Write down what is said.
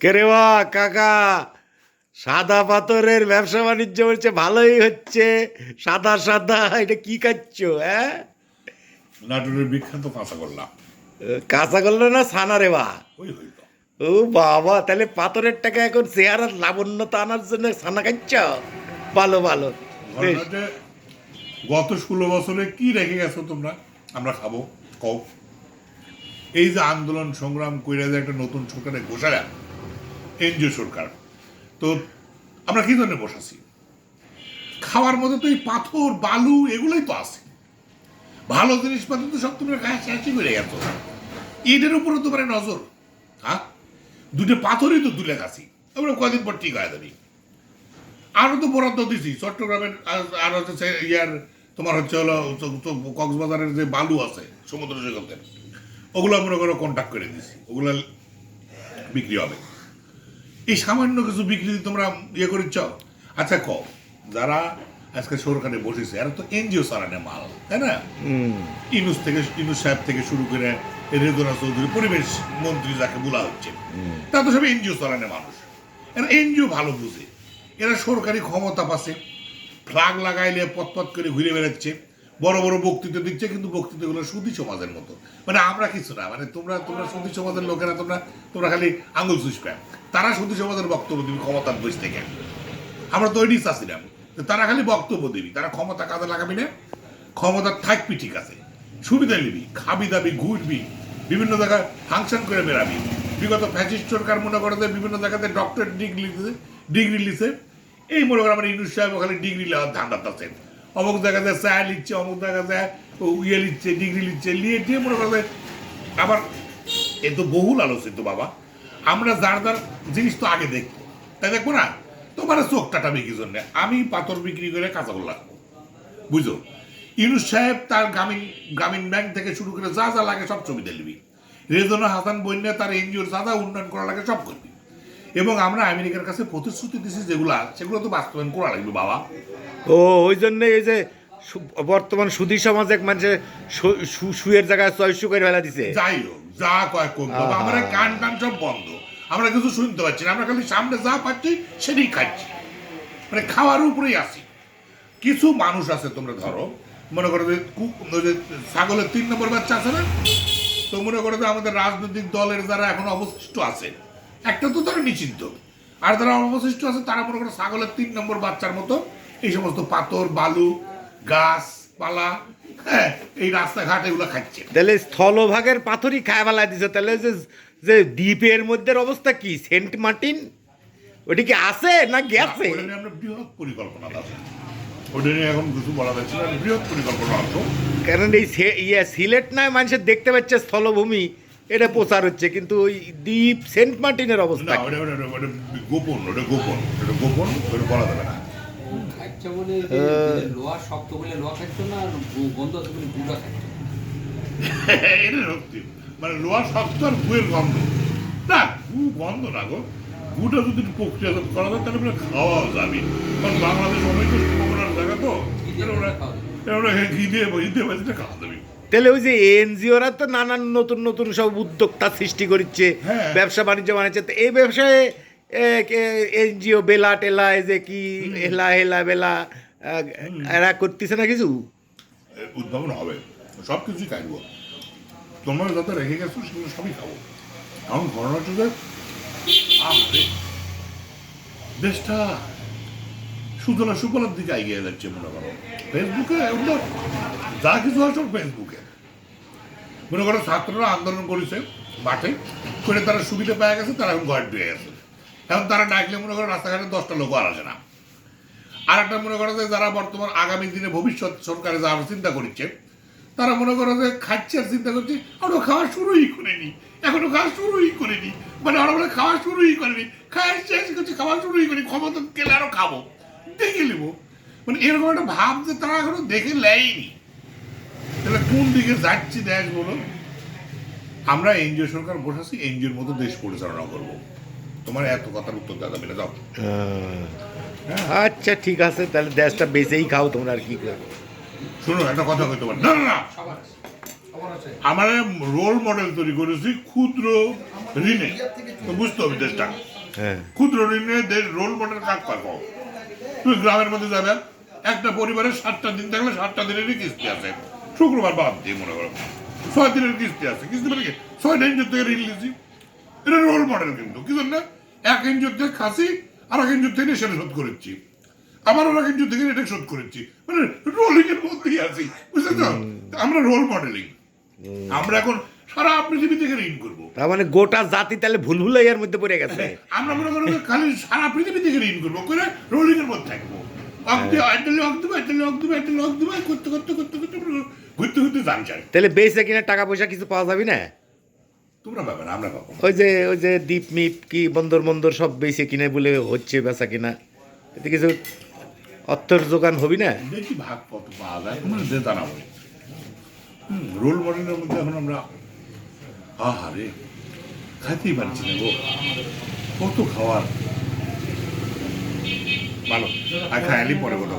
কেরেওয়া কাকা? সাদা পাথরের ব্যবসা বাণিজ্য হচ্ছে ভালোই হচ্ছে। সাদা সাদা এটা কি খাচ্ছ হ্যাঁ? নাটোরের বিখ্যাত কাঁচা করলাম কাঁচা করল না সানা রে বা? ও বাবা তাহলে পাথরের টাকা এখন চেহারার লাবণ্যতা আনার জন্য সানা খাচ্ছ? ভালো ভালো। গত ষোলো বছরে কি রেখে গেছো তোমরা? আমরা খাব কও। এই যে আন্দোলন সংগ্রাম কইরা যে একটা নতুন সরকারে বসারা এনজিও সরকার। তো আমরা কি ধরনের বসাছি খাওয়ার মধ্যে তো এই পাথর, বালু এগুলোই তো আছে। ভালো জিনিসপত্র তো সব তোমরা শেষই করে গেত এটার উপরে তোমার নজর হ্যাঁ? দুটো পাথরই তো তুলে খাসি আমরা কদিন পর ঠিক হয়ে যাবি। আরও তো বরাদ্দ দিছি। চট্টগ্রামের আর- হচ্ছে ইয়ার তোমার হচ্ছে হলো কক্সবাজারের যে বালু আছে, সমুদ্র সৈকতের, ওগুলো আমরা কন্ট্যাক্ট করে দিছি। ওগুলো বিক্রি হবে। এই সামান্য কিছু বিক্রি তোমরা ইয়ে করিচ্ছ আচ্ছা ক যারা আজকে সরকারে বসেছে এরা তো এনজিও চালানে মাল তাই না? ইনুস থেকে ইনুস সাহেব থেকে শুরু করে রেদুরা চৌধুরী পরিবেশ মন্ত্রী যাকে বলা হচ্ছে তা তো সব এনজিও চালানো মানুষ। এরা এনজিও ভালো বুঝে। এরা সরকারি ক্ষমতা পাচ্ছে ফ্লাগ লাগাইলে পথ করে ঘুরে বেড়াচ্ছে। বড় বড় বক্তৃতা দিচ্ছে, কিন্তু বক্তৃতাগুলো সুদী সমাজের মতো। মানে আমরা কিছু না মানে তোমরা তোমরা সুদী সমাজের লোকেরা, তোমরা তোমরা খালি আঙুল চুষবে। তারা সুদী সমাজের বক্তব্য দিবি ক্ষমতার বসে থেকে। আমরা তো ওইটাই চাচ্ছিলাম যে তারা খালি বক্তব্য দিবি। তারা ক্ষমতা কাজে লাগাবি না। ক্ষমতা থাকবি ঠিক আছে। সুবিধা নিবি, খাবি দাবি, ঘুরবি, বিভিন্ন জায়গায় ফাংশন করে বেরাবি বিগত ফ্যাসিস্ট সরকার মনে করে বিভিন্ন জায়গাতে ডক্টর ডিগ্রি ডিগ্রি লিছে এই মনে করে আমার ইনুস সাহেব ওখানে ডিগ্রি লেওয়ার ধান্দা আছে অমুক জায়গাতে চা লিচ্ছে অমুক জায়গাতে ও ইয়ে লিচ্ছে ডিগ্রি লিচ্ছে লিয়ে দিয়ে মনে করে আবার এ তো বহুল আলোচিত বাবা। আমরা যার যার জিনিস তো আগে দেখব। তাই দেখব না? তোমার চোখ টাটাবে কি জন্য। আমি পাথর বিক্রি করে কাঁচা লাগবো বুঝো ইউনুস সাহেব তার গ্রামীণ গ্রামীণ ব্যাংক থেকে শুরু করে যা যা লাগে সব ছবি দিবি রেজনা হাসান বন্যা তার এনজিওর যা যা উন্নয়ন করা লাগে সব করবি। এবং আমরা আমেরিকার কাছে প্রতিশ্রুতি দিছি যেগুলো, সেগুলো তো বাস্তবায়ন করা লাগবে বাবা। ও ওই জন্য এই যে বর্তমান সুধী সমাজ এক মানুষে সুয়ের জায়গায় ছয়শো করে ফেলা দিছে। যাই হোক যা কয় কম। আমরা কান টান সব বন্ধ। আমরা কিছু শুনতে পাচ্ছি না আমরা খালি সামনে যা পাচ্ছি সেটাই খাচ্ছি। মানে খাওয়ার উপরেই আসি কিছু মানুষ আছে তোমরা ধরো মনে করো যে যে ছাগলের তিন নম্বর বাচ্চা আছে না? তো মনে করো যে আমাদের রাজনৈতিক দলের যারা এখন অবশিষ্ট আছে একটা তো তারা নিশ্চিন্ত আর যারা অবশিষ্ট আছে তারা মনে করো ছাগলের তিন নম্বর বাচ্চার মতো এই সমস্ত পাথর বালু গাছ পালা হ্যাঁ এই রাস্তাঘাট এগুলো খাচ্ছে। তাহলে স্থলভাগের পাথরই খায় ফেলা দিছে। তাহলে যে যে দ্বীপের মধ্যে অবস্থা কি? Saint Martin? ওটি কি আছে না গেছে আমরা বৃহৎ পরিকল্পনা আছে। ওটা নিয়ে এখন কিছু বলা যাচ্ছে না বৃহৎ পরিকল্পনা আছে। কারণ এই ইয়ে সিলেট নয় মানুষের দেখতে পাচ্ছে স্থলভূমি এটা প্রচার হচ্ছে। কিন্তু ওই দ্বীপ সেন্ট মার্টিনের অবস্থা না কি? ওটা ওটা ওটা গোপন ওটা গোপন ওটা গোপন ওটা বলা যাবে না। খাচ্ছে বলে লোহা শক্ত বলে লোহা খাচ্ছ না গন্ধ আছে বলে গুঁড়া খাচ্ছ এটা সত্যি মানে লোহা শক্ত আর গুয়ের গন্ধ। না গু গন্ধ না গো। গুটা যদি একটু প্রক্রিয়াজাত করা যায় তাহলে খাওয়া যাবে। কারণ বাংলাদেশ অনেক সম্ভাবনার জায়গা তো। ওরা ওরা ঘি দিয়ে ঘি দিয়ে বাজিতে খাওয়া যাবে। তাহলে ওই যে এনজিওরা তো নানান নতুন নতুন সব উদ্যোক্তা সৃষ্টি করছে হ্যাঁ। ব্যবসা বাণিজ্য বানাচ্ছে তো এই ব্যবসায় এনজিও বেলা টেলা এই যে কি হেলা হেলা বেলা এরা করতেছে না কিছু? উদ্ভাবন হবে। সব কিছুই খাইব। তোমরা যাতে রেখে গেছো সেগুলো সবই খাব। এখন ঘটনা হচ্ছে যে দেশটা সুতলা সুফলার দিকে এগিয়ে যাচ্ছে মনে করো। ফেসবুকে ওগুলো যা কিছু হয় সব ফেসবুকে। মনে করো ছাত্ররা আন্দোলন করেছে মাঠে করে তারা সুবিধা পেয়ে গেছে তারা এখন ঘর ঢুকে গেছে। এখন তারা ডাকলে মনে করো রাস্তাঘাটে দশটা লোক আর আসে না। আর একটা মনে করো যে যারা বর্তমান আগামী দিনে ভবিষ্যৎ সরকারে যারা চিন্তা করছে, তারা মনে করো যে খাচ্ছে আর চিন্তা করছে আমরা খাওয়া শুরুই করিনি, এখনও খাওয়া শুরুই করিনি। মানে আমরা বলে, খাওয়া শুরুই করিনি, খাওয়া শেষ করছি, খাওয়া শুরুই করি ক্ষমতা গেলে আরও খাব, দেখে নেব। মানে এরকম একটা ভাব যে তারা এখনও দেখে নেয়নি। তাহলে কোন দিকে যাচ্ছি দেশ বলো আমরা এনজিও সরকার বসাচ্ছি, এনজিওর মতো দেশ পরিচালনা করব। তোমার এত কথার উত্তর দাদা না যাও। আচ্ছা ঠিক আছে তাহলে দেশটা বেঁচেই খাও তোমরা আর কি করবে। শুনো একটা কথা কইতে পারি না না আমার রোল মডেল তৈরি করেছি ক্ষুদ্র ঋণে। তো বুঝতে হবে দেশটা। হ্যাঁ। ক্ষুদ্র ঋণে দেশ রোল মডেল কাজ পাবো তুমি গ্রামের মধ্যে যাবে একটা পরিবারের সাতটা দিন থাকলে সাতটা দিনেরই কিস্তি আছে। শুক্রবার বাদ দিয়ে মনে করো। ছয় দিনের কিস্তি আছে। কিস্তি মানে কি? ছয়টা ইঞ্চুর থেকে ঋণ লিখছি এটা রোল মডেল কিন্তু কি এক থেকে খাসি আর এক থেকে সেটা শোধ করেছি। আবার থেকে এটা শোধ করেছি। মানে রোলিং এর মধ্যেই আছি বুঝলে তো? আমরা রোল মডেলিং আমরা এখন সারা পৃথিবী থেকে ঋণ করব। তার মানে গোটা জাতি তাহলে ভুল ভুলাইয়ার মধ্যে পড়ে গেছে। আমরা মনে করো খালি সারা পৃথিবী থেকে ঋণ করব করে রোলিং এর মধ্যে থাকব। দেবো করতে করতে করতে করতে ঘুরতে ঘুরতে চাই। তাহলে কিনা টাকা পয়সা কিছু পাওয়া যাবে না? তোমরা পাবে না আমরা পাবো ওই যে ওই যে দ্বীপ মিপ কি বন্দর বন্দর সব বেচে কিনে বলে হচ্ছে বেচা কিনা। এতে কিছু অর্থর যোগান হবি না? দেখি ভাগ কত পাওয়া যায় তোমরা যে জানাব। রোল মডেলের মধ্যে এখন আমরা আহারে খাইতেই পারছি না গো। কত খাওয়ার? ভালো আর খাইলি পরে কথা